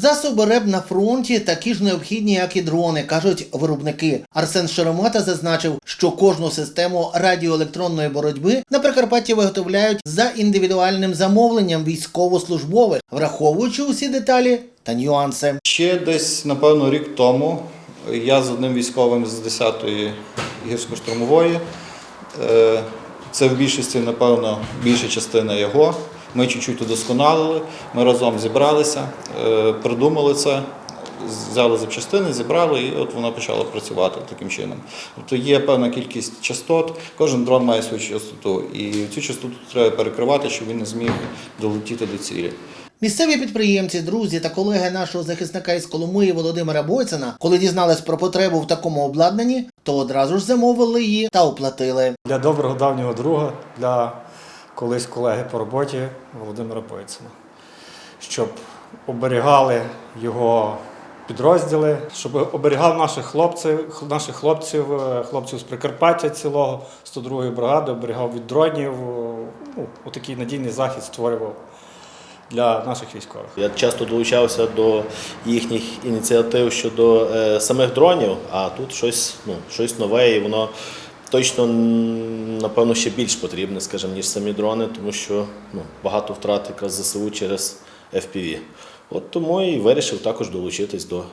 Засоби РЕБ на фронті такі ж необхідні, як і дрони, кажуть виробники. Арсен Шеремета зазначив, що кожну систему радіоелектронної боротьби на Прикарпатті виготовляють за індивідуальним замовленням військовослужбових, враховуючи усі деталі та нюанси. Ще десь, напевно, рік тому я з одним військовим з 10-ї гірсько-штурмової. е, Це в більшості, напевно, більша частина його. Ми чуть-чуть удосконалили, ми разом зібралися, е, придумали це, взяли запчастини, зібрали, і от воно почало працювати таким чином. Тобто є певна кількість частот, кожен дрон має свою частоту, і цю частоту треба перекривати, щоб він не зміг долетіти до цілі. Місцеві підприємці, друзі та колеги нашого захисника із Коломиї Володимира Бойцена, коли дізнались про потребу в такому обладнанні, то одразу ж замовили її та оплатили. Для доброго давнього друга, для колись колеги по роботі Володимира Бойцена, щоб оберігали його підрозділи, щоб оберігав наших хлопців, наших хлопців, е, хлопців з Прикарпаття цілого, 102-ї бригади, оберігав від дронів. Ну, отакий надійний захист створював для наших військових. Я часто долучався до їхніх ініціатив щодо е, самих дронів, а тут щось, ну, щось нове, і воно точно напевно ще більш потрібне, скажімо, ніж самі дрони, тому що ну, багато втрат якраз ЗСУ через FPV. От тому і вирішив також долучитись до,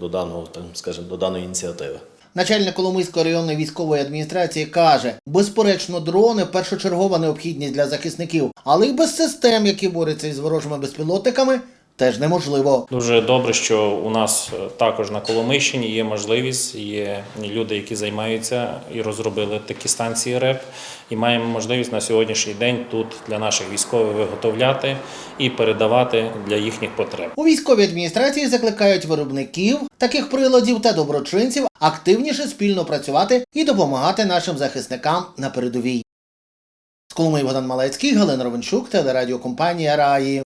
до даного, там, скажімо, до даної ініціативи. Начальник Коломийської районної військової адміністрації каже: безперечно, дрони першочергова необхідність для захисників, але й без систем, які борються із ворожими безпілотниками, теж неможливо. Дуже добре, що у нас е, також на Коломийщині є можливість, є люди, які займаються і розробили такі станції РЕП, і маємо можливість на сьогоднішній день тут для наших військових виготовляти і передавати для їхніх потреб. У військовій адміністрації закликають виробників таких приладів та доброчинців активніше спільно працювати і допомагати нашим захисникам на передовій. З Коломиї Богдан Малецький, Галина Ровенчук, телерадіокомпанія Раї.